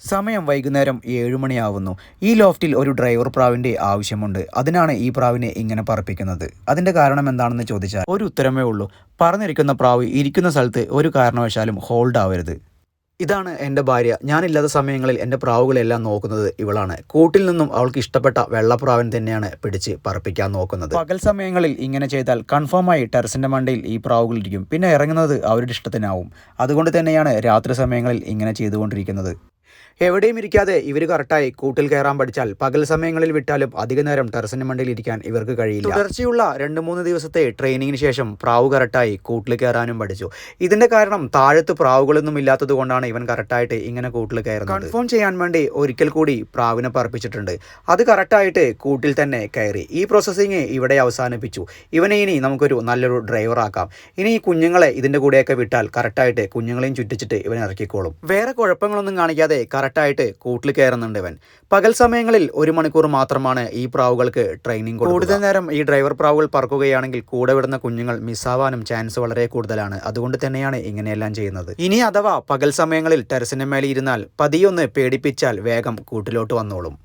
സമയം വൈകുന്നേരം ഏഴുമണിയാവുന്നു ഈ ലോഫ്റ്റിൽ ഒരു ഡ്രൈവർ പ്രാവിന്റെ ആവശ്യമുണ്ട്. അതിനാണ് ഈ പ്രാവിനെ ഇങ്ങനെ പറപ്പിക്കുന്നത്. അതിന്റെ കാരണം എന്താണെന്ന് ചോദിച്ചാൽ ഒരു ഉത്തരമേ ഉള്ളൂ. പറഞ്ഞിരിക്കുന്ന പ്രാവ് ഇരിക്കുന്ന സ്ഥലത്ത് ഒരു കാരണവശാലും ഹോൾഡ് ആവരുത്. ഇതാണ് എന്റെ ഭാര്യ. ഞാനില്ലാത്ത സമയങ്ങളിൽ എന്റെ പ്രാവുകളെല്ലാം നോക്കുന്നത് ഇവളാണ്. കൂട്ടിൽ നിന്നും അവൾക്ക് ഇഷ്ടപ്പെട്ട വെള്ളപ്രാവൻ തന്നെയാണ് പിടിച്ച് പറപ്പിക്കാൻ നോക്കുന്നത്. പകൽ സമയങ്ങളിൽ ഇങ്ങനെ ചെയ്താൽ കൺഫേമായി ടെറസിന്റെ മണ്ടയിൽ ഈ പ്രാവുകൾ ഇരിക്കും. പിന്നെ ഇറങ്ങുന്നത് അവരുടെ ഇഷ്ടത്തിനാവും. അതുകൊണ്ട് തന്നെയാണ് രാത്രി സമയങ്ങളിൽ ഇങ്ങനെ ചെയ്തുകൊണ്ടിരിക്കുന്നത്. എവിടെയും ഇരിക്കാതെ ഇവർ കറക്റ്റായി കൂട്ടിൽ കയറാൻ പഠിച്ചാൽ പകൽ സമയങ്ങളിൽ വിട്ടാലും അധിക നേരം ടെറസിന്റെ മണ്ടയിൽ ഇരിക്കാൻ ഇവർക്ക് കഴിയില്ല. തുടർച്ചയുള്ള രണ്ട് മൂന്ന് ദിവസത്തെ ട്രെയിനിങ്ങിന് ശേഷം പ്രാവ് കറക്റ്റായി കൂട്ടിൽ കയറാനും പഠിച്ചു. ഇതിന്റെ കാരണം താഴത്ത് പ്രാവുകളൊന്നും ഇല്ലാത്തത് കൊണ്ടാണ് ഇവൻ കറക്റ്റായിട്ട് ഇങ്ങനെ കൂട്ടിൽ കയറുന്നത്. കൺഫേം ചെയ്യാൻ വേണ്ടി ഒരിക്കൽ കൂടി പ്രാവിനെ പറപ്പിച്ചിട്ടുണ്ട്. അത് കറക്റ്റായിട്ട് കൂട്ടിൽ തന്നെ കയറി. ഈ പ്രോസസ്സിങ് ഇവിടെ അവസാനിപ്പിച്ചു. ഇവനെ ഇനി നമുക്കൊരു നല്ലൊരു ഡ്രൈവറാക്കാം ഇനി ഈ കുഞ്ഞുങ്ങളെ ഇതിന്റെ കൂടെയൊക്കെ വിട്ടാൽ കറക്റ്റായിട്ട് കുഞ്ഞുങ്ങളെയും ചുറ്റിച്ചിട്ട് ഇവനെ ഇറക്കിക്കോളും. വേറെ കുഴപ്പങ്ങളൊന്നും കാണിക്കാതെ കറക്റ്റായിട്ട് കൂട്ടിൽ കയറുന്നുണ്ട് ഇവൻ. പകൽ സമയങ്ങളിൽ ഒരു മണിക്കൂർ മാത്രമാണ് ഈ പ്രാവുകൾക്ക് ട്രെയിനിങ് കൂടുതൽ നേരം ഈ ഡ്രൈവർ പ്രാവുകൾ പറക്കുകയാണെങ്കിൽ കൂടെ വിടുന്ന കുഞ്ഞുങ്ങൾ മിസ്സാവാനും ചാൻസ് വളരെ കൂടുതലാണ്. അതുകൊണ്ട് തന്നെയാണ് ഇങ്ങനെയെല്ലാം ചെയ്യുന്നത്. ഇനി അഥവാ പകൽ സമയങ്ങളിൽ ടെറസിന് മേലെ ഇരുന്നാൽ പതിയൊന്ന് പേടിപ്പിച്ചാൽ വേഗം കൂട്ടിലോട്ട് വന്നോളും.